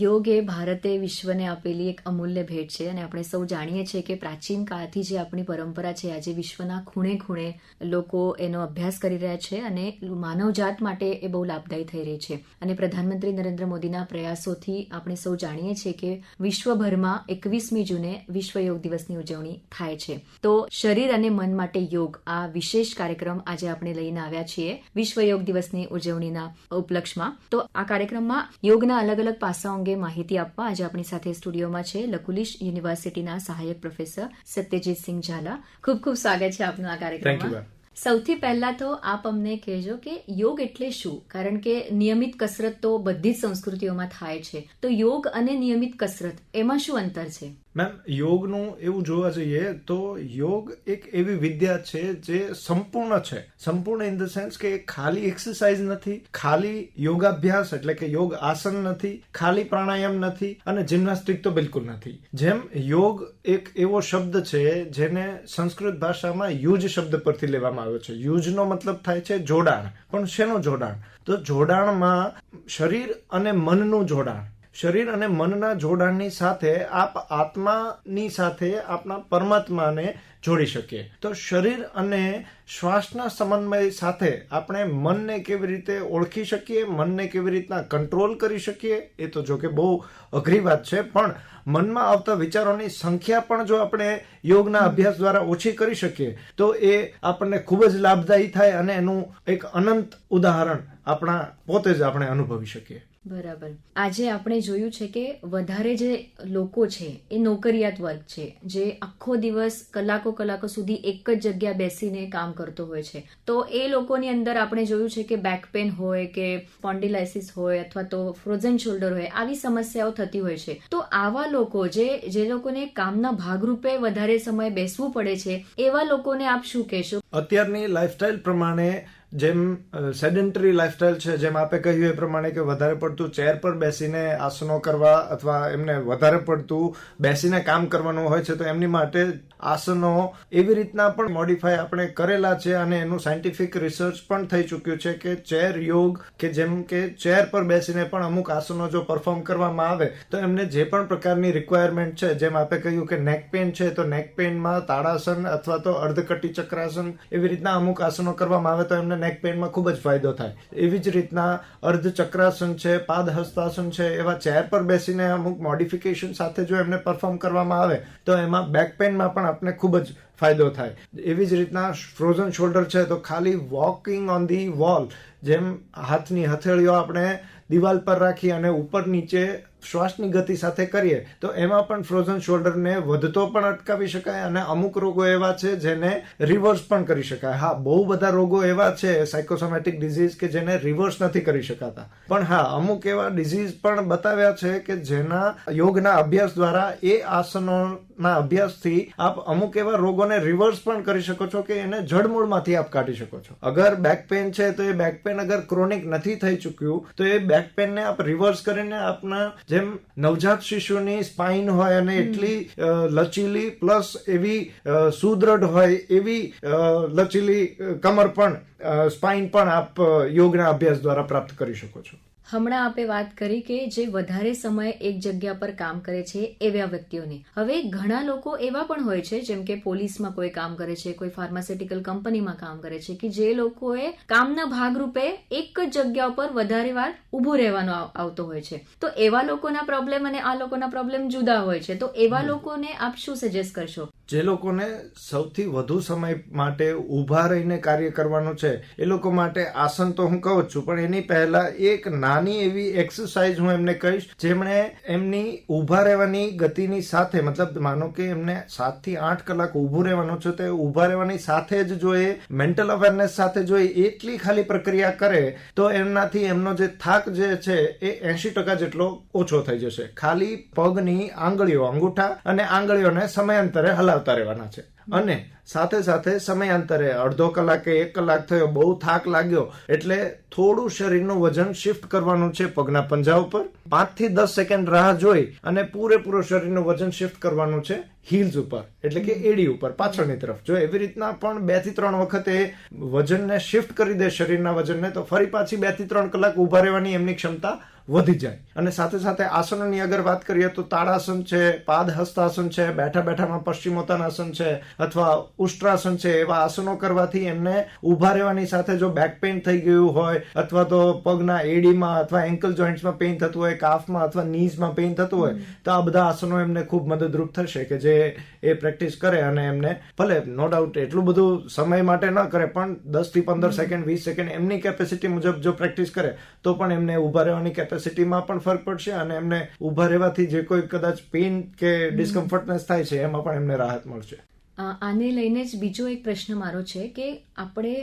યોગ એ ભારતે વિશ્વને આપેલી એક અમૂલ્ય ભેટ છે અને આપણે સૌ જાણીએ છીએ કે પ્રાચીન કાળથી જે આપણી પરંપરા છે, આજે વિશ્વના ખૂણે ખૂણે લોકો એનો અભ્યાસ કરી રહ્યા છે અને માનવજાત માટે એ બહુ લાભદાયી થઈ રહી છે. અને પ્રધાનમંત્રી નરેન્દ્ર મોદીના પ્રયાસોથી આપણે સૌ જાણીએ છીએ કે વિશ્વભરમાં એકવીસમી જૂને વિશ્વ યોગ દિવસની ઉજવણી થાય છે. તો શરીર અને મન માટે યોગ આ વિશેષ કાર્યક્રમ આજે આપણે લઈને આવ્યા છીએ વિશ્વ યોગ દિવસની ઉજવણીના ઉપલક્ષમાં. તો આ કાર્યક્રમમાં યોગના અલગ અલગ પાસાઓ અંગે માહિતી આપવા આજે આપણી સાથે સ્ટુડિયોમાં છે લકુલિશ યુનિવર્સિટીના સહાયક પ્રોફેસર સત્યજીતસિંહ ઝાલા. ખૂબ ખૂબ સ્વાગત છે આપનું આ કાર્યક્રમમાં. સૌથી પહેલા તો આપ અમને કહેજો કે યોગ એટલે શું? કારણ કે નિયમિત કસરત તો બધી જ સંસ્કૃતિઓમાં થાય છે. તો યોગ અને નિયમિત કસરત એમાં શું અંતર છે? મેમ, યોગનું એવું જોવા જઈએ તો યોગ એક એવી વિદ્યા છે જે સંપૂર્ણ છે. સંપૂર્ણ ઇન ધ સેન્સ કે ખાલી એક્સરસાઇઝ નથી, ખાલી યોગાભ્યાસ એટલે કે યોગ આસન નથી, ખાલી પ્રાણાયામ નથી અને જિમ્નાસ્ટિક તો બિલકુલ નથી. જેમ યોગ એક એવો શબ્દ છે જેને સંસ્કૃત ભાષામાં યુજ શબ્દ પરથી લેવામાં આવ્યો છે. યુજનો મતલબ થાય છે જોડાણ. પણ શેનો જોડાણ? તો જોડાણમાં શરીર અને મનનું જોડાણ. શરીર અને મનના જોડાણની સાથે આપ આત્માની સાથે આપણા પરમાત્માને જોડી શકીએ. તો શરીર અને શ્વાસના સમન્વય સાથે આપણે મનને કેવી રીતે ઓળખી શકીએ, મનને કેવી રીતના કંટ્રોલ કરી શકીએ, એ તો જો કે બહુ અઘરી વાત છે, પણ મનમાં આવતા વિચારોની સંખ્યા પણ જો આપણે યોગના અભ્યાસ દ્વારા ઓછી કરી શકીએ, તો એ આપણને ખૂબ જ લાભદાયી થાય અને એનું એક અનંત ઉદાહરણ આપણા પોતે જ આપણે અનુભવી શકીએ. બરાબર. આજે આપણે જોયું છે કે વધારે જે લોકો છે, એ નોકરિયાત વર્ગ છે, જે આખો દિવસ કલાકો કલાકો સુધી એક જ જગ્યા બેસીને કામ કરતો હોય છે. તો એ લોકોની અંદર આપણે જોયું છે કે બેક પેન હોય, કે પોન્ડિલાઇસિસ હોય, અથવા તો ફ્રોઝન શોલ્ડર હોય, આવી સમસ્યાઓ થતી હોય છે. તો આવા લોકો જે જે લોકોને કામના ભાગરૂપે વધારે સમય બેસવું પડે છે, એવા લોકોને આપ શું કહેશો? અત્યારની લાઈફસ્ટાઈલ પ્રમાણે જેમ સેડેન્ટરી લાઈફસ્ટાઈલ છે, જેમ આપે કહ્યું એ પ્રમાણે કે વધારે પડતું ચેર પર બેસીને આસનો કરવા અથવા એમને વધારે પડતું બેસીને કામ કરવાનું હોય છે, તો એમની માટે આસનો એવી રીતના પણ મોડિફાય આપણે કરેલા છે અને એનું સાયન્ટિફિક રિસર્ચ પણ થઈ ચૂક્યું છે કે ચેર યોગ કે જેમ કે ચેર પર બેસીને પણ અમુક આસનો જો પરફોર્મ કરવામાં આવે, તો એમને જે પણ પ્રકારની રિક્વાયરમેન્ટ છે, જેમ આપે કહ્યું કે નેક પેન છે, તો નેક પેનમાં તાળાસન અથવા તો અર્ધકટી ચક્રાસન એવી રીતના અમુક આસનો કરવામાં આવે, તો એમને નેક પેનમાં ખૂબ જ ફાયદો થાય. એવી જ રીતના અર્ધ ચક્રાસન છે, પાદ હસ્તાસન છે, એવા ચેર પર બેસીને અમુક મોડિફિકેશન સાથે જો એમને પરફોર્મ કરવામાં આવે, તો એમાં બેક પેનમાં પણ આપને ખૂબ જ ફાયદો થાય. એવી જ રીતના ફ્રોઝન શોલ્ડર છે, તો ખાલી વોકિંગ ઓન ધી વોલ જેમ હાથની હથેળીઓ આપણે દિવાલ પર રાખી અને ઉપર નીચે શ્વાસની ગતિ સાથે કરીએ, તો એમાં પણ ફ્રોઝન શોલ્ડરને વધતો પણ અટકાવી શકાય અને અમુક રોગો એવા છે જેને રિવર્સ પણ કરી શકાય. હા, બહુ બધા રોગો એવા છે સાયકોસોમેટિક ડિઝીઝ કે જેને રિવર્સ નથી કરી શકાતા. પણ હા, અમુક એવા ડિઝીઝ પણ બતાવ્યા છે કે જેના યોગના અભ્યાસ દ્વારા એ આસનોના અભ્યાસથી આપ અમુક એવા રોગોને રિવર્સ પણ કરી શકો છો કે એને જડમૂળમાંથી આપ કાઢી શકો છો. અગર બેક પેન છે તો એ બેક પેન અગર ક્રોનિક નથી થઈ ચૂક્યું, તો એ બેક પેનને આપ રિવર્સ કરીને આપના જેમ નવજાત શિશુની સ્પાઇન હોય અને એટલી લચીલી પ્લસ એવી સુદ્રઢ હોય એવી લચીલી કમર પણ સ્પાઇન પણ આપ યોગના અભ્યાસ દ્વારા પ્રાપ્ત કરી શકો છો. હમણાં આપે વાત કરી કે જે વધારે સમય એક જગ્યા પર કામ કરે છે એવા વ્યક્તિઓની. હવે ઘણા લોકો એવા પણ હોય છે જેમ કે પોલીસમાં કોઈ કામ કરે છે કોઈ ફાર્માસ્યુટિકલ કંપનીમાં કામ કરે છે કે જે લોકોએ કામના ભાગરૂપે એક જ જગ્યા ઉપર વધારે વાર ઊભું રહેવાનો આવતો હોય છે. તો એવા લોકોના પ્રોબ્લેમ અને આ લોકોના પ્રોબ્લેમ જુદા હોય છે. તો એવા લોકોને આપ શું સજેસ્ટ કરશો? જે લોકોને સૌથી વધુ સમય માટે ઊભા રહીને કાર્ય કરવાનું છે, એ લોકો માટે આસન તો હું કહું છું, પણ એની પહેલા એક નાની એવી એક્સરસાઇઝ હું એમને કહીશ, જેમણે એમની ઊભા રહેવાની ગતિની સાથે, મતલબ માનો કે એમને સાતથી આઠ કલાક ઊભું રહેવાનું છે, તો ઊભા રહેવાની સાથે જ જો એ મેન્ટલ અવેરનેસ સાથે જો એ એટલી ખાલી પ્રક્રિયા કરે, તો એમનાથી એમનો જે થાક જે છે, એ એંશી ટકા જેટલો ઓછો થઈ જશે. ખાલી પગની આંગળીઓ, અંગૂઠા અને આંગળીઓને સમયાંતરે હલાવતા રહેવાના છે. અને સાથે સાથે સમયાંતરે અડધો કલાકે એક કલાક થયો, બહુ થાક લાગ્યો, એટલે થોડું શરીરનું વજન શિફ્ટ કરવાનું છે પગના પંજા ઉપર. પાંચથી દસ સેકન્ડ રાહ જોઈ અને પૂરેપૂરો શરીરનું વજન શિફ્ટ કરવાનું છે હીલ્સ ઉપર, એટલે કે એડી ઉપર, પાછળની તરફ. જો એવી રીતના પણ બેથી ત્રણ વખત વજનને શિફ્ટ કરી દે શરીરના વજનને, તો ફરી પાછી બેથી ત્રણ કલાક ઊભા રહેવાની એમની ક્ષમતા વધી જાય. અને સાથે સાથે આસનોની અગર વાત કરીએ તો તાડાસન છે પાદ હસ્તાસન છે બેઠા બેઠામાં પશ્ચિમોત્તાનાસન છે અથવા ઉષ્ટ્રાસન છે એવા આસનો કરવાથી એમને ઊભા રહેવાની સાથે જો બેક પેઇન થઈ ગયું હોય અથવા તો પગના એડીમાં અથવા એન્કલ જોઈન્ટ્સમાં પેઇન થતું હોય કાફમાં અથવા નીઝમાં પેઇન થતું હોય તો આ બધા આસનો એમને ખૂબ મદદરૂપ થશે કે જે એ પ્રેક્ટિસ કરે અને એમને ભલે નો ડાઉટ એટલું બધું સમય માટે ન કરે પણ દસથી પંદર સેકન્ડ વીસ સેકન્ડ એમની કેપેસિટી મુજબ જો પ્રેક્ટિસ કરે તો પણ એમને ઊભા રહેવાની કેપેસિટીમાં પણ ફરક પડશે અને એમને ઊભા રહેવાથી જે કોઈ કદાચ પેઇન કે ડિસ્કમ્ફર્ટનેસ થાય છે એમાં પણ એમને રાહત મળશે. આને લઈને જ બીજો એક પ્રશ્ન મારો છે કે આપણે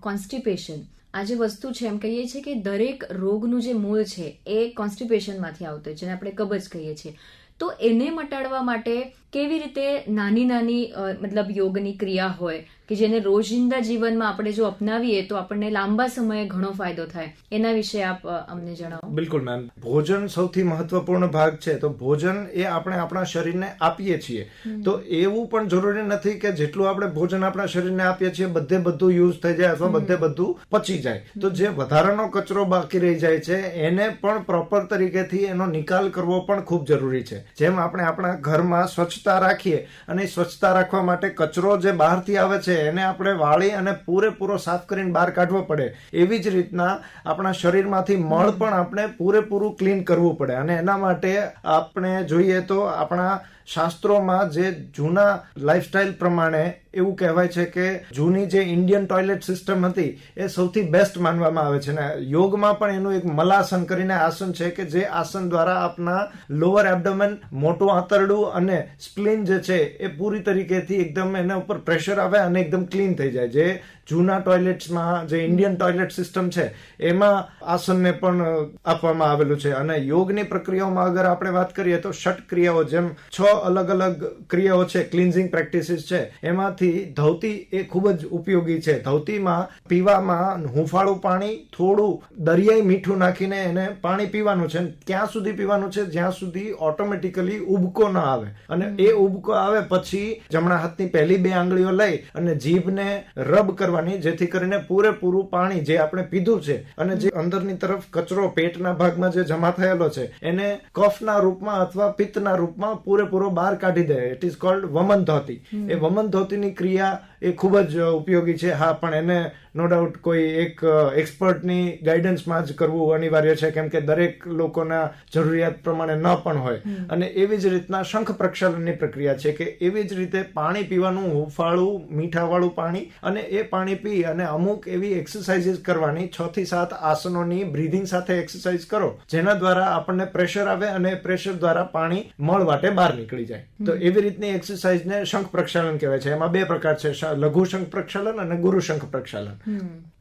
કોન્સ્ટિપેશન આ જે વસ્તુ છે એમ કહીએ છીએ કે દરેક રોગનું જે મૂળ છે એ કોન્સ્ટિપેશનમાંથી આવતું હોય જેને આપણે કબજ કહીએ છીએ. તો એને મટાડવા માટે કેવી રીતે નાની નાની મતલબ યોગની ક્રિયા હોય કે જેને રોજિંદા જીવનમાં આપણે જો અપનાવીએ તો આપણને લાંબા સમયે ઘણો ફાયદો થાય. એના વિશે આપ અમને જણાવો. બિલકુલ મેમ. ભોજન સૌથી મહત્વપૂર્ણ ભાગ છે. તો ભોજન એ આપણે આપણા શરીરને આપીએ છીએ. તો એવું પણ જરૂરી નથી કે જેટલું આપણે ભોજન આપણા શરીરને આપીએ છીએ બધે બધું યુઝ થઈ જાય અથવા બધે બધું પચી જાય. તો જે વધારાનો કચરો બાકી રહી જાય છે એને પણ પ્રોપર તરીકેથી એનો નિકાલ કરવો પણ ખૂબ જરૂરી છે. જેમ આપણે આપણા ઘરમાં સ્વચ્છતા રાખીએ અને સ્વચ્છતા રાખવા માટે કચરો જે બહારથી આવે છે, એને આપણે વાળી અને પૂરેપૂરો સાફ કરીને બહાર કાઢવો પડે. એવી જ રીતના આપણા શરીરમાંથી મળ પણ આપણે પૂરેપૂરું ક્લીન કરવું પડે. અને એના માટે આપણે જોઈએ તો આપણા શાસ્ત્રોમાં જે જૂના લાઈફસ્ટાઈલ પ્રમાણે એવું કહેવાય છે કે જૂની જે ઇન્ડિયન ટોયલેટ સિસ્ટમ હતી, એ સૌથી બેસ્ટ માનવામાં આવે છે. ને યોગમાં પણ એનું એક મલાસન કરીને આસન છે કે જે આસન દ્વારા આપના લોઅર એબડોમેન મોટું આંતરડું અને સ્પ્લિન જે છે, એ પૂરી તરીકેથી એકદમ એના ઉપર પ્રેશર આવે અને એકદમ ક્લીન થઈ જાય. જે જૂના ટોયલેટ્સમાં જે ઇન્ડિયન ટોયલેટ સિસ્ટમ છે, એમાં આસનને પણ આપવામાં આવેલું છે. અને યોગની પ્રક્રિયાઓમાં અગર આપણે વાત કરીએ તો ષટ ક્રિયાઓ જેમ છ અલગ અલગ ક્રિયાઓ છે ક્લિન્ઝિંગ પ્રેક્ટિસીસ છે, એમાંથી ધૌતી એ ખૂબ જ ઉપયોગી છે. ધૌતીમાં પીવામાં હુંફાળું પાણી, થોડું દરિયાઈ મીઠું નાખીને એને પાણી પીવાનું છે. ત્યાં સુધી પીવાનું છે, જ્યાં સુધી ઓટોમેટિકલી ઉબકો ન આવે. અને એ ઉબકો આવે પછી જમણા હાથની પહેલી બે આંગળીઓ લઈ અને જીભને રબ કરવાની જેથી કરીને પૂરેપૂરું પાણી જે આપણે પીધું છે અને જે અંદરની તરફ કચરો પેટના ભાગમાં જે જમા થયેલો છે એને કફના રૂપમાં અથવા પિત્તના રૂપમાં પૂરેપૂરો બહાર કાઢી દે. ઇટ ઇઝ કોલ્ડ વમન ધોતી. એ વમન ધોતીની ક્રિયા એ ખૂબ જ ઉપયોગી છે. હા પણ એને નો ડાઉટ કોઈ એક એક્સપર્ટની ગાઈડન્સમાં જ કરવું અનિવાર્ય છે કેમ કે દરેક લોકોના જરૂરિયાત પ્રમાણે ન પણ હોય. અને એવી જ રીતના શંખ પ્રક્ષાલનની પ્રક્રિયા છે કે એવી જ રીતે પાણી પીવાનું હુંફાળું મીઠાવાળું પાણી અને એ પાણી પી અને અમુક એવી એક્સરસાઇઝીસ કરવાની છ થી સાત આસનોની બ્રીધિંગ સાથે એક્સરસાઇઝ કરો જેના દ્વારા આપણને પ્રેશર આવે અને પ્રેશર દ્વારા પાણી મળ વાટે બહાર નીકળી જાય. તો એવી રીતની એક્સરસાઇઝને શંખ પ્રક્ષાલન કહેવાય છે. એમાં બે પ્રકાર છે લઘુ શંખ પ્રક્ષાલન અને ગુરુ શંખ પ્રક્ષાલન.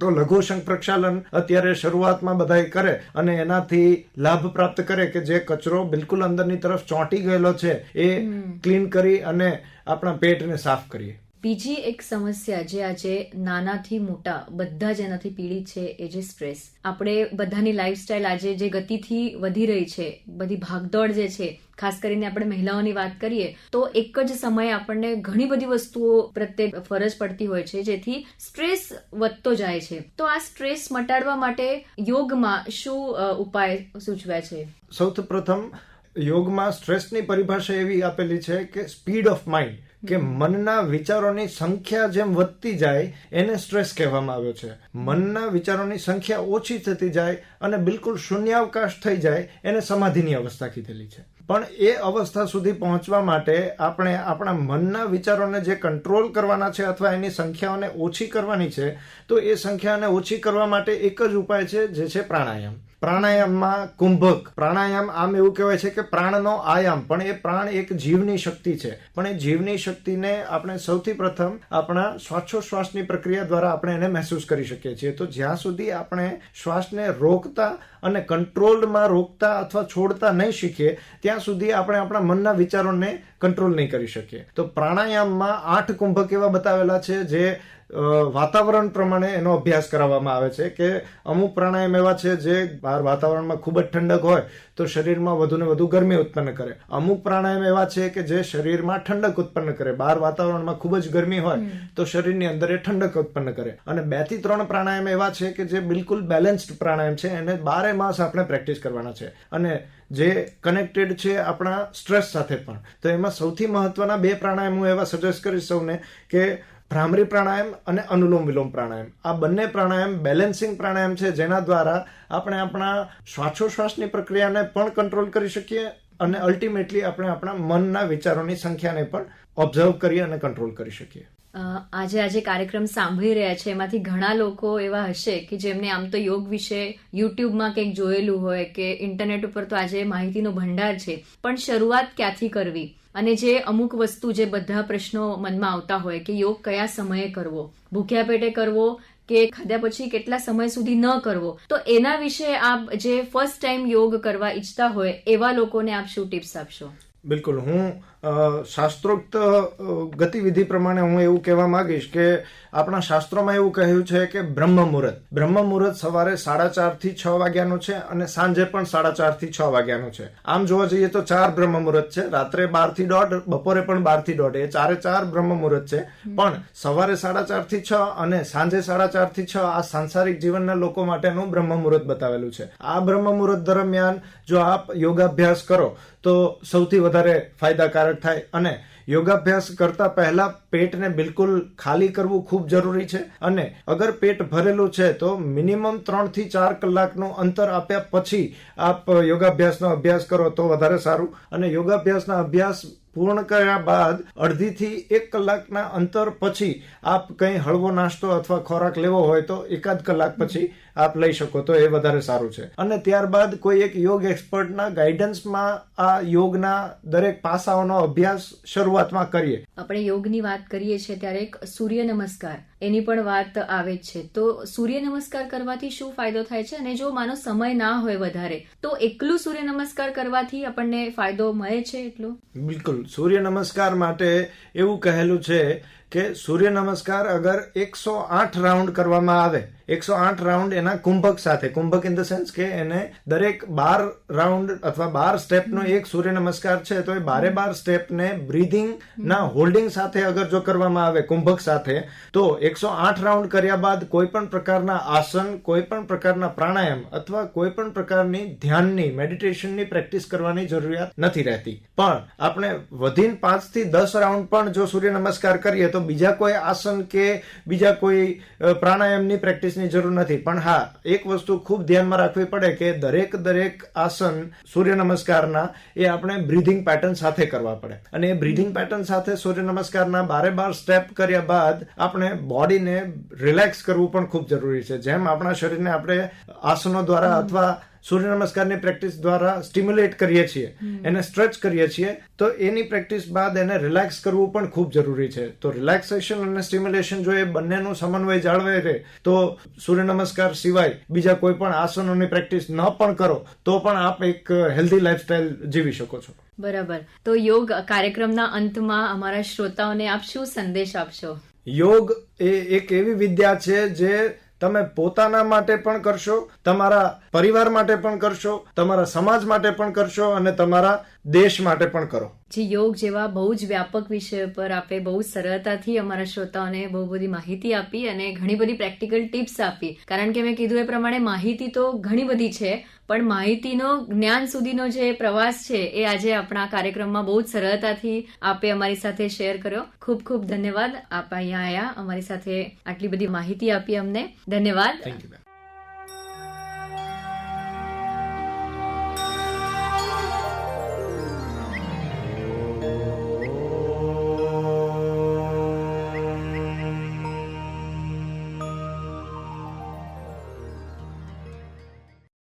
તો લઘુ શંખ પ્રક્ષાલન અત્યારે શરૂઆતમાં બધાએ કરે અને એનાથી લાભ પ્રાપ્ત કરે કે જે કચરો બિલકુલ અંદરની તરફ ચોંટી ગયેલો છે એ ક્લીન કરી અને આપણા પેટને સાફ કરીએ. બીજી એક સમસ્યા જે આજે નાનાથી મોટા બધા જ એનાથી પીડિત છે એ જે સ્ટ્રેસ. આપણે બધાની લાઈફસ્ટાઈલ આજે જે ગતિથી વધી રહી છે બધી ભાગદોડ જે છે ખાસ કરીને આપણે મહિલાઓની વાત કરીએ તો એક જ સમયે આપણને ઘણી બધી વસ્તુઓ પ્રત્યે ફરજ પડતી હોય છે જેથી સ્ટ્રેસ વધતો જાય છે. તો આ સ્ટ્રેસ મટાડવા માટે યોગમાં શું ઉપાય સૂચવ્યા છે? સૌથી પ્રથમ યોગમાં સ્ટ્રેસની પરિભાષા એવી આપેલી છે કે સ્પીડ ઓફ માઇન્ડ કે મનના વિચારોની સંખ્યા જેમ વધતી જાય એને સ્ટ્રેસ કહેવામાં આવ્યો છે. મનના વિચારોની સંખ્યા ઓછી થતી જાય અને બિલકુલ શૂન્યાવકાશ થઈ જાય એને સમાધિની અવસ્થા કીધેલી છે. પણ એ અવસ્થા સુધી પહોંચવા માટે આપણે આપણા મનના વિચારોને જે કંટ્રોલ કરવાના છે અથવા એની સંખ્યાઓને ઓછી કરવાની છે, તો એ સંખ્યાને ઓછી કરવા માટે એક જ ઉપાય છે, જે છે પ્રાણાયામ. પ્રાણાયામમાં કુંભક. પ્રાણાયામ આમ એવું કહેવાય છે કે પ્રાણનો આયામ. પણ એ પ્રાણ એક જીવની શક્તિ છે. પણ એ જીવની શક્તિને આપણે સૌથી પ્રથમ આપણા શ્વાસોશ્વાસની પ્રક્રિયા દ્વારા આપણે એને મહેસૂસ કરી શકીએ છીએ. તો જ્યાં સુધી આપણે શ્વાસને રોકતા અને કંટ્રોલમાં રોકતા અથવા છોડતા નહીં શીખીએ, ત્યાં સુધી આપણે આપણા મનના વિચારોને કંટ્રોલ નહીં કરી શકીએ. તો પ્રાણાયામમાં આઠ કુંભક એવા બતાવેલા છે, જે વાતાવરણ પ્રમાણે એનો અભ્યાસ કરાવવામાં આવે છે કે અમુક પ્રાણાયામ એવા છે જે બહાર વાતાવરણમાં ખૂબ જ ઠંડક હોય તો શરીરમાં વધુ ને વધુ ગરમી ઉત્પન્ન કરે. અમુક પ્રાણાયામ એવા છે કે જે શરીરમાં ઠંડક ઉત્પન્ન કરે. બહાર વાતાવરણમાં ખૂબ જ ગરમી હોય તો શરીરની અંદર એ ઠંડક ઉત્પન્ન કરે. અને બેથી ત્રણ પ્રાણાયામ એવા છે કે જે બિલકુલ બેલેન્સ્ડ પ્રાણાયામ છે એને બારે માસ આપણે પ્રેક્ટિસ કરવાના છે. અને જે કનેક્ટેડ છે આપણા સ્ટ્રેસ સાથે પણ. તો એમાં સૌથી મહત્વના બે પ્રાણાયામ હું એવા સજેસ્ટ કરીશ સૌને કે ભ્રામરી પ્રાણાયામ અને અનુલોમ વિલોમ પ્રાણાયામ. આ બંને પ્રાણાયામ બેલેન્સિંગ પ્રાણાયામ છે, જેના દ્વારા આપણે આપણા શ્વાસોશ્વાસની પ્રક્રિયાને પણ કંટ્રોલ કરી શકીએ અને અલ્ટિમેટલી આપણે આપણા મનના વિચારોની સંખ્યાને પણ ઓબ્ઝર્વ કરી અને કંટ્રોલ કરી શકીએ. આજે આજે કાર્યક્રમ સાંભળી રહ્યા છે. એમાંથી ઘણા લોકો એવા હશે કે જેમને આમ તો યોગ વિશે યુટ્યુબમાં કંઈક જોયેલું હોય કે ઇન્ટરનેટ ઉપર તો આજે માહિતીનો ભંડાર છે. પણ શરૂઆત ક્યાંથી કરવી? અને જે અમુક વસ્તુ જે બધા પ્રશ્નો મનમાં આવતા હોય કે યોગ કયા સમયે કરવો, ભૂખ્યા પેટે કરવો કે ખાધા પછી કેટલા સમય સુધી ન કરવો, તો એના વિશે આપ જે ફર્સ્ટ ટાઈમ યોગ કરવા ઈચ્છતા હોય એવા લોકોને આપ શું ટિપ્સ આપશો? બિલકુલ. હું શાસ્ત્રોક્ત ગતિવિધિ પ્રમાણે હું એવું કહેવા માંગીશ કે આપણા શાસ્ત્રોમાં એવું કહ્યું છે કે બ્રહ્મ મુહૂર્ત. બ્રહ્મ મુહૂર્ત સવારે સાડા ચારથી છ વાગ્યાનું છે અને સાંજે પણ સાડા ચારથી છ વાગ્યાનું છે. આમ જોવા જઈએ તો ચાર બ્રહ્મ મુહૂર્ત છે. રાત્રે બારથી દોઢ બપોરે પણ બારથી દોઢ. એ ચારે ચાર બ્રહ્મ મુહૂર્ત છે. પણ સવારે સાડા ચારથી છ અને સાંજે સાડા ચારથી છ આ સાંસારિક જીવનના લોકો માટેનું બ્રહ્મ મુહૂર્ત બતાવેલું છે. આ બ્રહ્મ મુહૂર્ત દરમિયાન જો આપ યોગાભ્યાસ કરો તો સૌથી વધારે ફાયદાકારક થાય અને યોગાભ્યાસ કરતા પહેલા પેટને બિલકુલ ખાલી કરવું ખૂબ જરૂરી છે અને અગર પેટ ભરેલું છે તો મિનિમમ ત્રણથી ચાર કલાકનું અંતર આપ્યા પછી આપ યોગાભ્યાસનો અભ્યાસ કરો તો વધારે સારું. અને યોગાભ્યાસના અભ્યાસ પૂર્ણ કર્યા બાદ અડધીથી એક કલાકના અંતર પછી આપ કંઈ હળવો નાસ્તો અથવા ખોરાક લેવો હોય તો એકાદ કલાક પછી આપ લઈ શકો, તો એ વધારે સારું છે. અને ત્યારબાદ કોઈ એક યોગ એક્સપર્ટના ગાઈડન્સમાં આ યોગના દરેક પાસાઓનો અભ્યાસ શરૂઆતમાં કરીએ. આપણે યોગની વાત કરીએ છીએ ત્યારે એક સૂર્ય નમસ્કાર. એની પણ વાત આવે જ છે. તો સૂર્ય નમસ્કાર કરવાથી શું ફાયદો થાય છે? અને જો માનો સમય ના હોય વધારે, તો એકલું સૂર્ય નમસ્કાર કરવાથી આપણને ફાયદો મળે છે એટલો? બિલકુલ. સૂર્ય નમસ્કાર માટે એવું કહેલું છે કે સૂર્ય નમસ્કાર અગર એકસો આઠ રાઉન્ડ કરવામાં આવે, એકસો આઠ રાઉન્ડ એના કુંભક સાથે, કુંભક ઇન ધ સેન્સ કે એને દરેક બાર રાઉન્ડ અથવા બાર સ્ટેપનો એક સૂર્ય નમસ્કાર છે, તો એ બારે બાર સ્ટેપને બ્રીધિંગ ના હોલ્ડિંગ સાથે અગર જો કરવામાં આવે, કુંભક સાથે, તો એકસો આઠ રાઉન્ડ કર્યા બાદ કોઈ પણ પ્રકારના આસન, કોઈ પણ પ્રકારના પ્રાણાયામ અથવા કોઈ પણ પ્રકારની ધ્યાનની મેડિટેશનની પ્રેક્ટિસ કરવાની જરૂરિયાત નથી રહેતી. પણ આપણે વધીને પાંચથી દસ રાઉન્ડ પણ જો સૂર્ય નમસ્કાર કરીએ, તો બીજા કોઈ આસન કે બીજા કોઈ પ્રાણાયામની પ્રેક્ટિસની જરૂર નથી. પણ હા એક વસ્તુ ખૂબ ધ્યાનમાં રાખવી પડે કે દરેક દરેક આસન સૂર્ય નમસ્કારના એ આપણે બ્રિધિંગ પેટર્ન સાથે કરવા પડે. અને એ બ્રિધિંગ પેટર્ન સાથે સૂર્ય નમસ્કારના બારે બાર સ્ટેપ કર્યા બાદ આપણે બોડીને રિલેક્સ કરવું પણ ખૂબ જરૂરી છે. જેમ આપણા શરીરને આપણે આસનો દ્વારા અથવા સૂર્ય નમસ્કારની પ્રેક્ટિસ દ્વારા સ્ટિમ્યુલેટ કરીએ છીએ એને સ્ટ્રેચ કરીએ છીએ તો એની પ્રેક્ટિસ બાદ એને રિલેક્સ કરવું પણ ખૂબ જરૂરી છે. તો રિલેક્સેશન અને સ્ટિમ્યુલેશન જો એ બંનેનું સમન્વય જાળવે રહે તો સૂર્ય નમસ્કાર સિવાય બીજા કોઈ પણ આસનોની પ્રેક્ટિસ ન પણ કરો તો પણ આપ એક હેલ્ધી લાઈફસ્ટાઈલ જીવી શકો છો. બરાબર. તો યોગ કાર્યક્રમના અંતમાં અમારા શ્રોતાઓને આપ શું સંદેશ આપશો? યોગ એ એક એવી વિદ્યા છે જે તમે પોતાના માટે પણ કરશો, તમારા પરિવાર માટે પણ કરશો, તમારા સમાજ માટે પણ કરશો અને તમારા દેશ માટે પણ કરો. જે, યોગ જેવા બહુ જ વ્યાપક વિષય પર આપે બહુ સરળતાથી અમારા શ્રોતાઓને બહુ બધી માહિતી આપી અને ઘણી બધી પ્રેક્ટિકલ ટિપ્સ આપી. કારણ કે મેં કીધું એ પ્રમાણે માહિતી તો ઘણી બધી છે પણ માહિતીનો, જ્ઞાન સુધીનો જે પ્રવાસ છે, એ આજે આપણા કાર્યક્રમમાં બહુ જ સરળતાથી આપે અમારી સાથે શેર કર્યો. ખૂબ ખૂબ ધન્યવાદ. આપ અહીંયા આવ્યા અમારી સાથે આટલી બધી માહિતી આપી અમને. ધન્યવાદ.